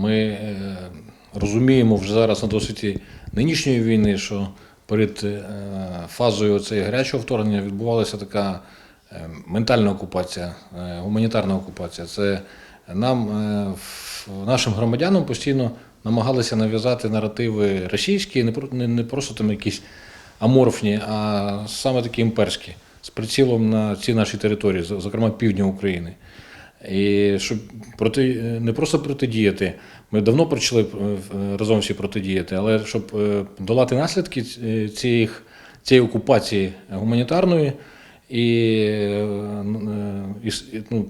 Ми е, розуміємо вже зараз на досвіді нинішньої війни, що перед е, фазою цієї гарячого вторгнення відбувалася така е, ментальна окупація, гуманітарна окупація. Це нам, нашим громадянам постійно намагалися нав'язати наративи російські, не просто там якісь аморфні, а саме такі імперські, з прицілом на ці наші території, зокрема півдня України. І щоб проти, не просто протидіяти, ми давно почали е, разом всі протидіяти, але щоб е, долати наслідки ці- цих, цієї окупації гуманітарної і, е, і ну,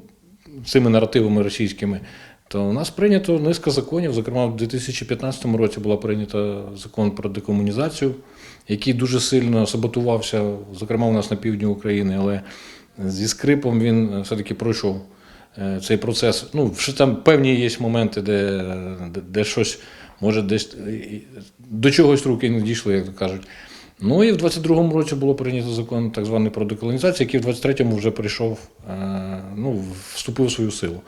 цими наративами російськими, то у нас прийнято низка законів. Зокрема, в 2015 році була прийнята закон про декомунізацію, який дуже сильно саботувався, зокрема у нас на півдні України, але зі скрипом він все-таки пройшов е, цей процес. Ну, що там певні є моменти, де, де, де щось може десь е, до чогось руки не дійшли, як то кажуть. Ну і в 22-му році було прийнято закон так званий про деколонізацію, який в 23-му вже прийшов, е, ну, вступив у свою силу.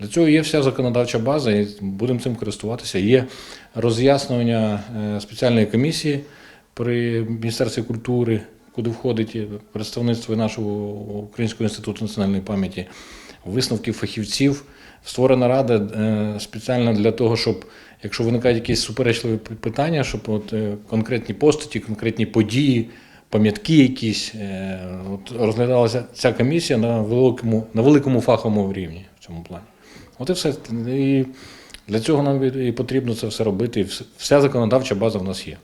Для цього є вся законодавча база, і будемо цим користуватися. Є роз'яснення е, спеціальної комісії при Міністерстві культури, куди входить представництво нашого Українського інституту національної пам'яті, висновки фахівців. Створена рада е, спеціально для того, щоб, якщо виникають якісь суперечливі питання, щоб от, е, конкретні постаті, конкретні події, пам'ятки якісь, е, от, розглядалася ця комісія на великому, на великому фаховому рівні в цьому плані. От і все. І для цього нам і потрібно це все робити. Вся законодавча база в нас є.